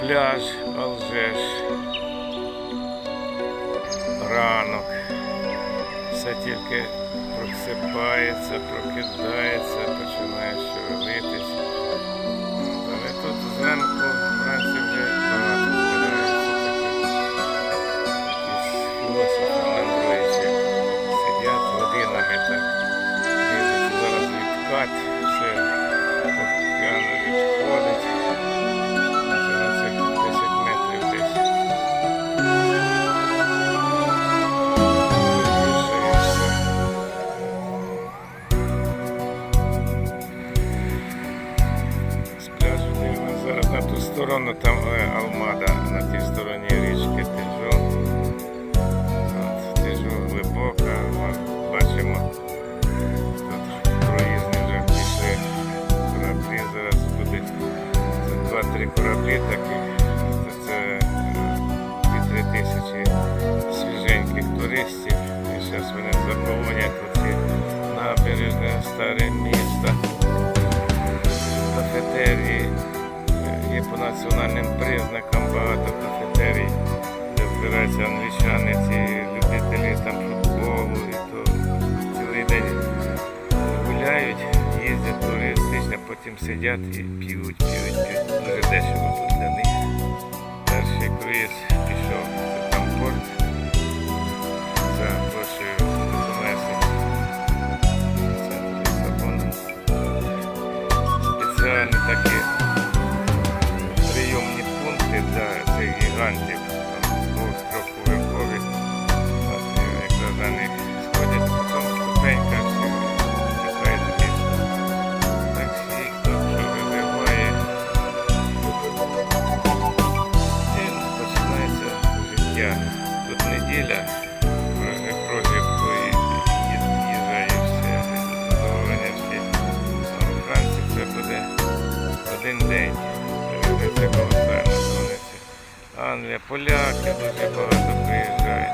Пляж, Алжеш. Ранок. Все тільки просипається, прокидається, починає ту сторону там е, Алмада, на тій стороні річки Тижу. От, Тижу глибока, бачимо. Тут проїзні вже пішли кораблі, зараз будуть це два-три кораблі такі. Це, 2-3 тисячі свіженьких туристів. І зараз вони заполонять оці набережне старе місто кафетерії. По національним признакам багато кафетерій, де збираються англічани, ці любителі там футболу, і то цілий день гуляють, їздять туристично, потім сидять і п'ють, п'ють, п'ють. Дуже дешево тут для них. Перший круїз пішов, це там порт за грошею для цих гігантів, двох-трьохповерхові. Якраз на них сходять потім ступенька, всі чекають. Один день. Англія, поляки дуже багато приїжджають.